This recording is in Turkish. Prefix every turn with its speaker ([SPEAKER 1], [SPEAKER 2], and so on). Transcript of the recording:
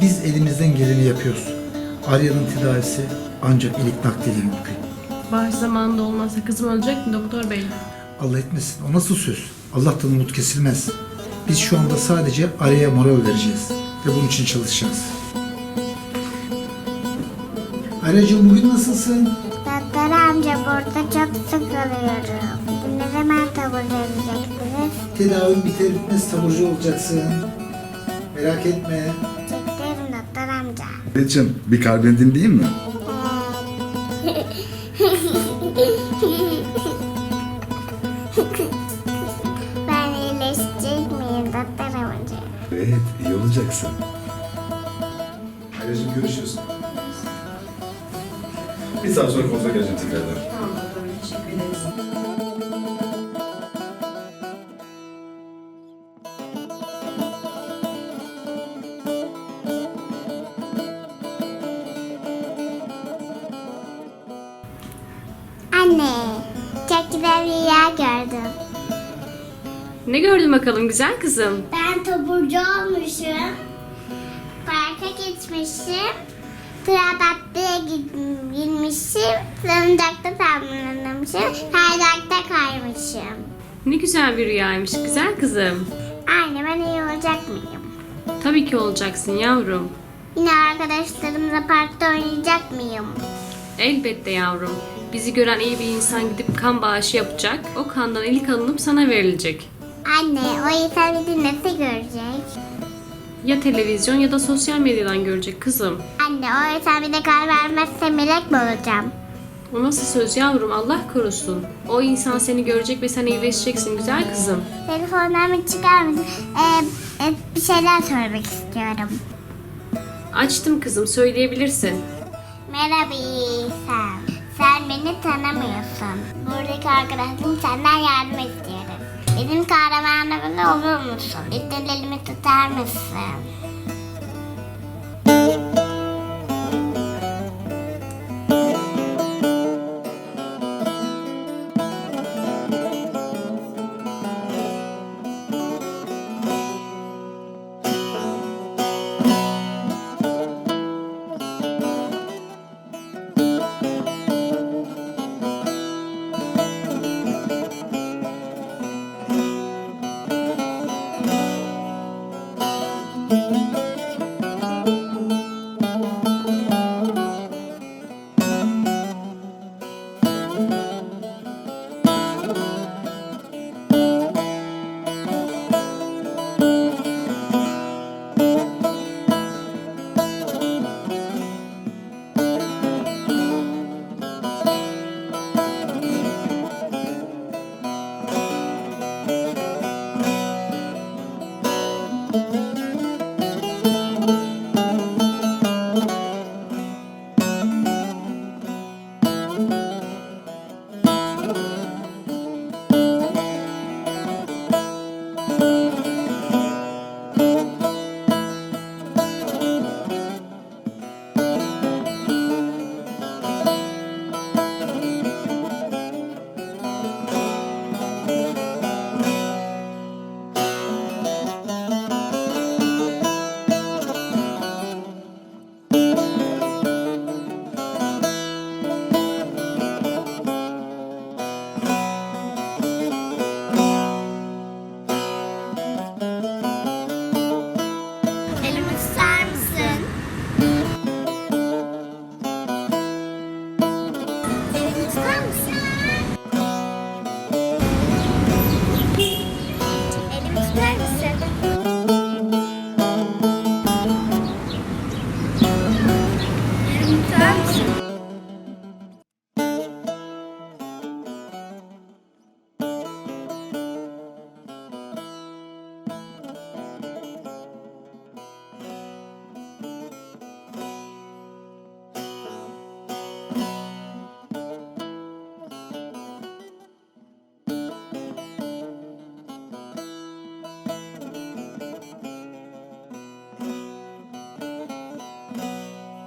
[SPEAKER 1] Biz elimizden geleni yapıyoruz. Arya'nın tedavisi ancak ilik nakliyle mümkün.
[SPEAKER 2] Bağış zamanında olmazsa kızım ölecek mi doktor bey?
[SPEAKER 1] Allah etmesin. O nasıl söz? Allah'tan umut kesilmez. Biz şu anda sadece Arya'ya moral vereceğiz. Ve bunun için çalışacağız. Arya'cığım bugün nasılsın?
[SPEAKER 3] Doktor amca burada çok sıkılıyorum. Ne zaman taburcu edeceksiniz?
[SPEAKER 1] Tedavin biter bitmez taburcu olacaksın. Merak etme.
[SPEAKER 4] Anneciğim bir kalbini dinleyeyim mi?
[SPEAKER 3] Ben iyileşecek miyim doktor amca?
[SPEAKER 4] Evet iyi olacaksın. Anneciğim görüşürüz. Bir saat sonra kontrol geleceğim tekrardan.
[SPEAKER 2] Tamam
[SPEAKER 3] Anne, çok güzel bir rüya gördüm.
[SPEAKER 2] Ne gördün bakalım güzel kızım?
[SPEAKER 3] Ben taburcu olmuşum. Parka gitmişim. Trabatlı'ya girmişim. Salıncakta tamamlamışım. Kaydırakta kaymışım.
[SPEAKER 2] Ne güzel bir rüyaymış güzel kızım.
[SPEAKER 3] Anne ben iyi olacak mıyım?
[SPEAKER 2] Tabii ki olacaksın yavrum.
[SPEAKER 3] Yine arkadaşlarımla parkta oynayacak mıyım?
[SPEAKER 2] Elbette yavrum. Bizi gören iyi bir insan gidip kan bağışı yapacak. O kandan ilik alınıp sana verilecek.
[SPEAKER 3] Anne o insan bizi nasıl görecek?
[SPEAKER 2] Ya televizyon ya da sosyal medyadan görecek kızım.
[SPEAKER 3] Anne o insan bize kar vermezse melek mi olacağım?
[SPEAKER 2] O nasıl söz yavrum Allah korusun. O insan seni görecek ve sen iyileşeceksin güzel kızım.
[SPEAKER 3] Telefonlarımı çıkar mısın? Ee, e, bir şeyler söylemek istiyorum.
[SPEAKER 2] Açtım kızım söyleyebilirsin.
[SPEAKER 3] Merhaba İsa. Beni tanımıyorsun. Buradaki arkadaşım senden yardım istiyorum. Benim kahramanımın olur musun? Bir elimi tutar mısın? thank you